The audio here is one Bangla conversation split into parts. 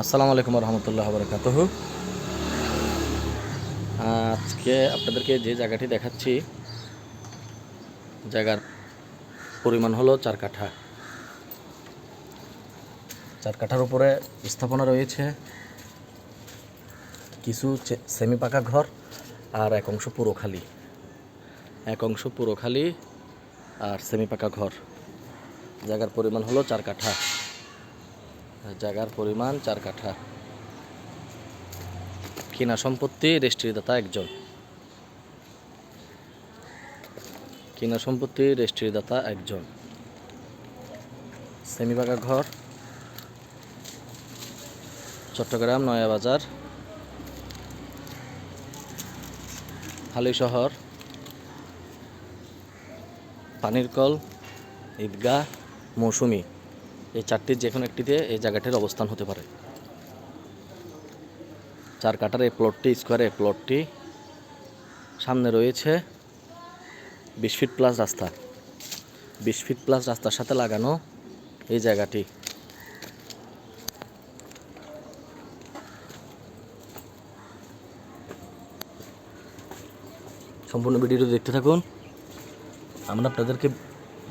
আসসালামু আলাইকুম রহমতুল্লাহ বরকাত আজকে আপনাদেরকে যে জায়গাটি দেখাচ্ছি, জায়গার পরিমাণ হলো চার কাঠা। চার কাঠার উপরে স্থাপনা রয়েছে কিছু সেমি পাকা ঘর আর এক অংশ পুরো খালি এক অংশ পুরো খালি আর সেমি পাকা ঘর। জায়গার পরিমাণ হলো চার কাঠা। জায়গার পরিমাণ চার কাঠা। কিনা সম্পত্তি রেজিস্ট্রিদাতা একজন। কিনা সম্পত্তি রেজিস্ট্রিদাতা একজন। সেমিবাগা ঘর, চট্টগ্রাম নয়াবাজার হালি শহর, পানির কল, ঈদগাহ, মৌসুমি। এই চারটির যে কোনো একটিতে এই জায়গাটির অবস্থান হতে পারে। চার কাটার এই প্লটটি স্কোয়ারে প্লটটি সামনে রয়েছে বিশ ফিট প্লাস রাস্তা। বিশ ফিট প্লাস রাস্তার সাথে লাগানো এই জায়গাটি। সম্পূর্ণ ভিডিওটি দেখতে থাকুন। আমরা আপনাদেরকে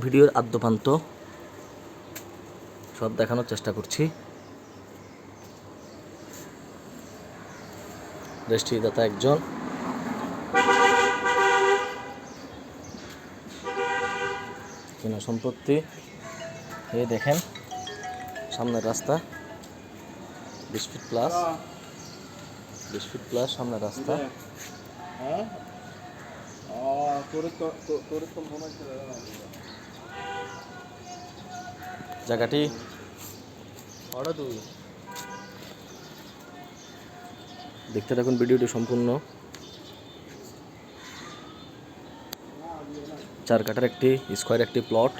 ভিডিওর আদ্যপান্ত সব দেখানোর চেষ্টা করছি। রেজিস্ট্রিদাতা একজন। সম্পত্তি? এই দেখেন, সামনের রাস্তা। বিশ ফিট প্লাস বিশ ফিট প্লাস সামনের রাস্তা। জায়গাটি দেখতে থাকুন ভিডিওটি সম্পূর্ণ। চার কাঠার একটি স্কোয়ার, একটি প্লট।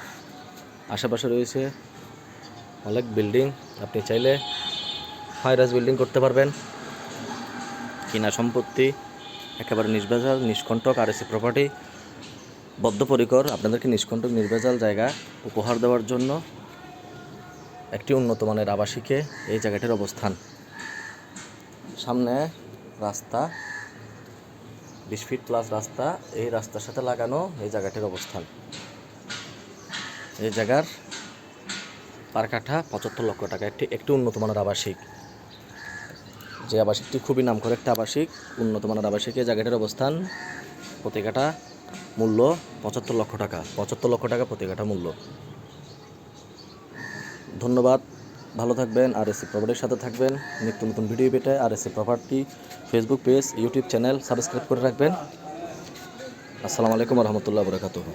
আশেপাশে রয়েছে অনেক বিল্ডিং। আপনি চাইলে হাইরাজ বিল্ডিং করতে পারবেন। কিনা সম্পত্তি একেবারে নির্ভেজাল নিষ্কণ্টক আর এসি প্রপার্টি বদ্ধপরিকর, আপনাদেরকে নিষ্কণ্টক নির্ভেজাল জায়গা উপহার দেওয়ার জন্য একটি উন্নত মানের আবাসিকে এই জায়গাটির অবস্থান। সামনে রাস্তা, বিশ ফিট প্লাস রাস্তা, এই রাস্তার সাথে লাগানো এই জায়গাটির অবস্থান। এই জায়গার পার কাঠা পঁচাত্তর লক্ষ টাকা। একটি একটি উন্নত মানের আবাসিক। যে আবাসিকটি খুবই নাম করে একটা আবাসিক, উন্নত মানের আবাসিক, এই জায়গাটির অবস্থান প্রতি কাঠা মূল্য পঁচাত্তর লক্ষ টাকা। পঁচাত্তর লক্ষ টাকা প্রতি কাঠা মূল্য। ধন্যবাদ। ভালো থাকবেন আর এসি প্রপার্টির সাথে থাকবেন। নিত্য নতুন ভিডিও পেটে আর AC property Facebook page YouTube channel subscribe করে রাখবেন। আসসালামু আলাইকুম রহমতুল্লাহ বরকাতুহ।